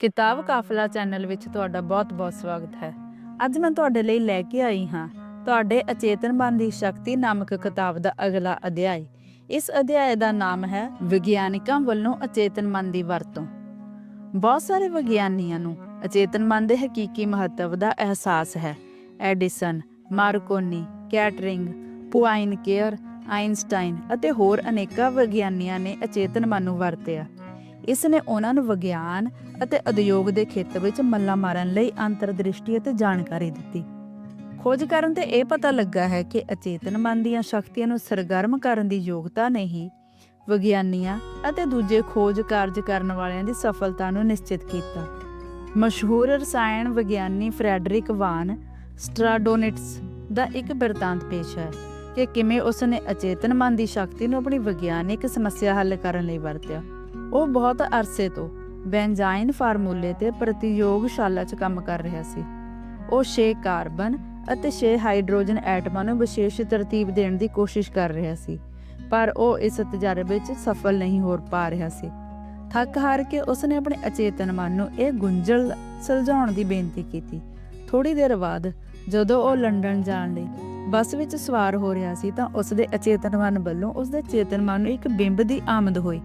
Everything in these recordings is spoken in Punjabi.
ਕਿਤਾਬ ਕਾਫਲਾ ਚੈਨਲ ਵਿੱਚ ਤੁਹਾਡਾ ਬਹੁਤ-ਬਹੁਤ ਸਵਾਗਤ ਹੈ। ਅੱਜ ਮੈਂ ਤੁਹਾਡੇ ਲਈ ਲੈ ਕੇ ਆਈ ਹਾਂ ਤੁਹਾਡੇ ਅਚੇਤਨ ਮਨ ਦੀ ਸ਼ਕਤੀ ਨਾਮਕ ਕਿਤਾਬ ਦਾ ਅਗਲਾ ਅਧਿਆਇ। ਇਸ ਅਧਿਆਇ ਦਾ ਨਾਮ ਹੈ ਵਿਗਿਆਨਿਕਾਂ ਵੱਲੋਂ ਅਚੇਤਨ ਮਨ ਦੀ ਵਰਤੋਂ। ਬਹੁਤ ਸਾਰੇ ਵਿਗਿਆਨੀਆਂ ਨੂੰ ਅਚੇਤਨ ਮਨ ਦੇ ਹਕੀਕੀ ਮਹੱਤਵ ਦਾ ਅਹਿਸਾਸ ਹੈ। Edison, Marconi, Kettering Poincaré Einstein ਅਤੇ ਹੋਰ ਅਨੇਕਾਂ ਵਿਗਿਆਨੀਆਂ ਨੇ ਅਚੇਤਨ ਮਨ ਨੂੰ ਵਰਤਿਆ। ਇਸ ਨੇ ਉਹਨਾਂ ਨੂੰ ਵਿਗਿਆਨ ਅਤੇ ਉਦਯੋਗ ਦੇ ਖੇਤਰ ਵਿੱਚ ਮੱਲਾ ਮਾਰਨ ਲਈ ਅੰਤਰਦ੍ਰਿਸ਼ਟੀ ਅਤੇ ਜਾਣਕਾਰੀ ਦਿੱਤੀ। ਖੋਜ ਕਰਨ ਤੇ ਇਹ ਪਤਾ ਲੱਗਾ ਹੈ ਕਿ ਅਚੇਤਨ ਮਨ ਦੀਆਂ ਸ਼ਕਤੀਆਂ ਨੂੰ ਸਰਗਰਮ ਕਰਨ ਦੀ ਯੋਗਤਾ ਨੇ ਵਿਗਿਆਨੀਆਂ ਅਤੇ ਦੂਜੇ ਖੋਜ ਕਾਰਜ ਕਰਨ ਵਾਲਿਆਂ ਦੀ ਸਫਲਤਾ ਨੂੰ ਨਿਸ਼ਚਿਤ ਕੀਤਾ। ਮਸ਼ਹੂਰ ਰਸਾਇਣ ਵਿਗਿਆਨੀ ਫਰੈਡਰਿਕ ਵਾਨ ਸਟਰਾਡੋਨਿਟਸ ਦਾ ਇੱਕ ਬਿਰਤਾਂਤ ਪੇਸ਼ ਹੈ ਕਿ ਕਿਵੇਂ ਉਸ ਨੇ ਅਚੇਤਨ ਮਨ ਦੀ ਸ਼ਕਤੀ ਨੂੰ ਆਪਣੀ ਵਿਗਿਆਨਿਕ ਸਮੱਸਿਆ ਹੱਲ ਕਰਨ ਲਈ ਵਰਤਿਆ। ਉਹ ਬਹੁਤ ਅਰਸੇ ਤੋਂ ਬੈਂਜ਼ਾਈਨ ਫਾਰਮੂਲੇ ਤੇ ਪ੍ਰਤੀਯੋਗਸ਼ਾਲਾ 'ਚ ਕੰਮ ਕਰ ਰਿਹਾ ਸੀ। ਉਹ 6 ਕਾਰਬਨ ਅਤੇ 6 ਹਾਈਡਰੋਜਨ ਐਟਮਾਂ ਨੂੰ ਵਿਸ਼ੇਸ਼ ਤਰਤੀਬ ਦੇਣ ਦੀ ਕੋਸ਼ਿਸ਼ ਕਰ ਰਿਹਾ ਸੀ, ਪਰ ਉਹ ਇਸ ਤਜਰਬੇ 'ਚ ਸਫਲ ਨਹੀਂ ਹੋ ਪਾ ਰਿਹਾ ਸੀ। ਥੱਕ ਹਾਰ ਕੇ ਉਸਨੇ ਆਪਣੇ ਅਚੇਤਨ ਮਨ ਨੂੰ ਇਹ ਗੁੰਝਲ ਸੁਲਝਾਉਣ ਦੀ ਬੇਨਤੀ ਕੀਤੀ। ਥੋੜੀ ਦੇਰ ਬਾਅਦ ਜਦੋਂ ਉਹ ਲੰਡਨ ਜਾਣ ਲਈ ਬੱਸ ਵਿੱਚ ਸਵਾਰ ਹੋ ਰਿਹਾ ਸੀ ਤਾਂ ਉਸ ਦੇ ਅਚੇਤਨ ਮਨ ਵੱਲੋਂ ਉਸ ਦੇ ਚੇਤਨ ਮਨ ਨੂੰ ਇੱਕ ਬਿੰਬ ਦੀ ਆਮਦ ਹੋਈ।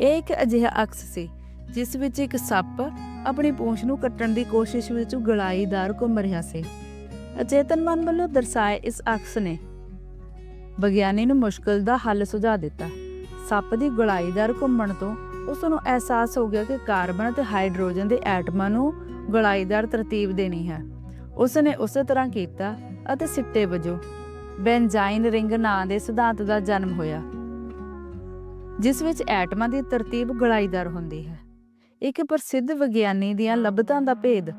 ਇਹ ਇੱਕ ਅਜਿਹਾ ਅਕਸ ਸੀ, ਜਿਸ ਵਿੱਚ ਇੱਕ ਸੱਪ ਆਪਣੀ ਪੂੰਛ ਨੂੰ ਕੱਟਣ ਦੀ ਕੋਸ਼ਿਸ਼ ਵਿੱਚ ਗਲਾਈਦਾਰ ਘੁੰਮ ਰਿਹਾ ਸੀ। ਅਚੇਤਨ ਮਨ ਵੱਲੋਂ ਦਰਸਾਏ ਇਸ ਅਕਸ ਨੇ ਵਿਗਿਆਨੀ ਨੂੰ ਮੁਸ਼ਕਲ ਦਾ ਹੱਲ ਸੁਝਾ ਦਿੱਤਾ। ਸੱਪ ਦੀ ਗਲਾਈਦਾਰ ਘੁੰਮਣ ਤੋਂ ਉਸ ਨੂੰ ਅਹਿਸਾਸ ਹੋ ਗਿਆ ਕਿ ਕਾਰਬਨ ਅਤੇ ਹਾਈਡਰੋਜਨ ਦੇ ਐਟਮਾਂ ਨੂੰ ਗਲਾਈਦਾਰ ਤਰਤੀਬ ਦੇਣੀ ਹੈ। ਉਸ ਨੇ ਉਸੇ ਤਰ੍ਹਾਂ ਕੀਤਾ ਅਤੇ ਸਿੱਟੇ ਵਜੋਂ ਬੈਂਜ਼ਾਈਨ ਰਿੰਗ ਨਾਂ ਦੇ ਸਿਧਾਂਤ ਦਾ ਜਨਮ ਹੋਇਆ। ਜਿਸ ਵਿੱਚ ਐਟਮਾਂ ਦੀ ਤਰਤੀਬ ਗਲਾਈਦਾਰ ਹੁੰਦੀ ਹੈ। ਇੱਕ ਪ੍ਰਸਿੱਧ ਵਿਗਿਆਨੀ ਦੀਆਂ ਲੱਭਤਾਂ ਦਾ ਭੇਦ।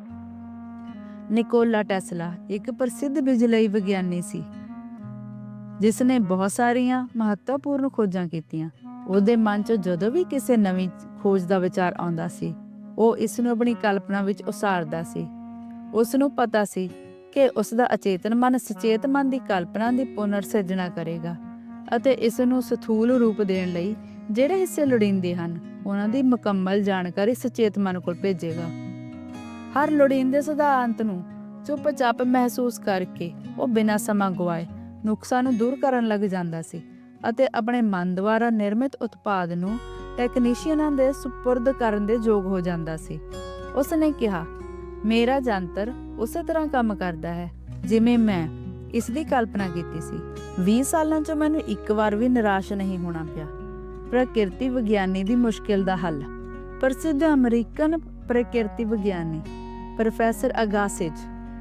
ਨਿਕੋਲਾ ਟੈਸਲਾ ਇੱਕ ਪ੍ਰਸਿੱਧ ਬਿਜਲਈ ਵਿਗਿਆਨੀ ਸੀ। ਜਿਸ ਨੇ ਬਹੁਤ ਸਾਰੀਆਂ ਮਹੱਤਵਪੂਰਨ ਖੋਜਾਂ ਕੀਤੀਆਂ। ਉਹਦੇ ਮਨ 'ਚ ਜਦੋਂ ਵੀ ਕਿਸੇ ਨਵੀਂ ਖੋਜ ਦਾ ਵਿਚਾਰ ਆਉਂਦਾ ਸੀ, ਉਹ ਇਸ ਨੂੰ ਆਪਣੀ ਕਲਪਨਾ ਵਿੱਚ ਉਸਾਰਦਾ ਸੀ। ਉਸ ਨੂੰ ਪਤਾ ਸੀ ਕਿ ਉਸ ਦਾ ਅਚੇਤਨ ਮਨ ਸਚੇਤ ਮਨ ਦੀ ਕਲਪਨਾ ਦੀ ਪੁਨਰ ਸਿਰਜਣਾ ਕਰੇਗਾ। ਅਤੇ ਇਸ ਨੂੰ ਸਥੂਲ ਰੂਪ ਦੇਣ ਲਈ ਜਿਹੜੇ ਹਿੱਸੇ ਲੋੜੀਂਦੇ ਹਨ, ਉਹਨਾਂ ਦੀ ਮੁਕੰਮਲ ਜਾਣਕਾਰੀ ਸੁਚੇਤ ਮਨ ਕੋਲ ਭੇਜੇਗਾ। ਹਰ ਲੋੜੀਂਦੇ ਸਿਧਾਂਤ ਨੂੰ ਚੁੱਪਚਾਪ ਮਹਿਸੂਸ ਕਰਕੇ ਉਹ ਬਿਨਾਂ ਸਮਾਂ ਗਵਾਏ ਨੁਕਸਾਨ ਨੂੰ ਦੂਰ ਕਰਨ ਲੱਗ ਜਾਂਦਾ ਸੀ ਅਤੇ ਆਪਣੇ ਮਨ ਦੁਆਰਾ ਨਿਰਮਿਤ ਉਤਪਾਦ ਨੂੰ ਟੈਕਨੀਸ਼ੀਅਨਾਂ ਦੇ ਸੁਪਰਦ ਕਰਨ ਦੇ ਯੋਗ ਹੋ ਜਾਂਦਾ ਸੀ। ਉਸ ਨੇ ਕਿਹਾ, ਮੇਰਾ ਜੰਤਰ ਉਸੇ ਤਰ੍ਹਾਂ ਕੰਮ ਕਰਦਾ ਹੈ, ਜਿਵੇਂ ਮੈਂ ਇਸ ਦੀ ਕਲਪਨਾ ਕੀਤੀ ਸੀ। 20 ਸਾਲਾਂ 'ਚ ਮੈਨੂੰ ਇੱਕ ਵਾਰ ਵੀ ਨਿਰਾਸ਼ ਨਹੀਂ ਹੋਣਾ ਪਿਆ। ਪ੍ਰਕਿਰਤੀ ਵਿਗਿਆਨੀ ਦੀ ਮੁਸ਼ਕਿਲ ਦਾ ਹੱਲ। ਪ੍ਰਸਿੱਧ ਅਮਰੀਕਨ ਪ੍ਰਕਿਰਤੀ ਵਿਗਿਆਨੀ ਪ੍ਰੋਫੈਸਰ ਅਗਾਸਿਜ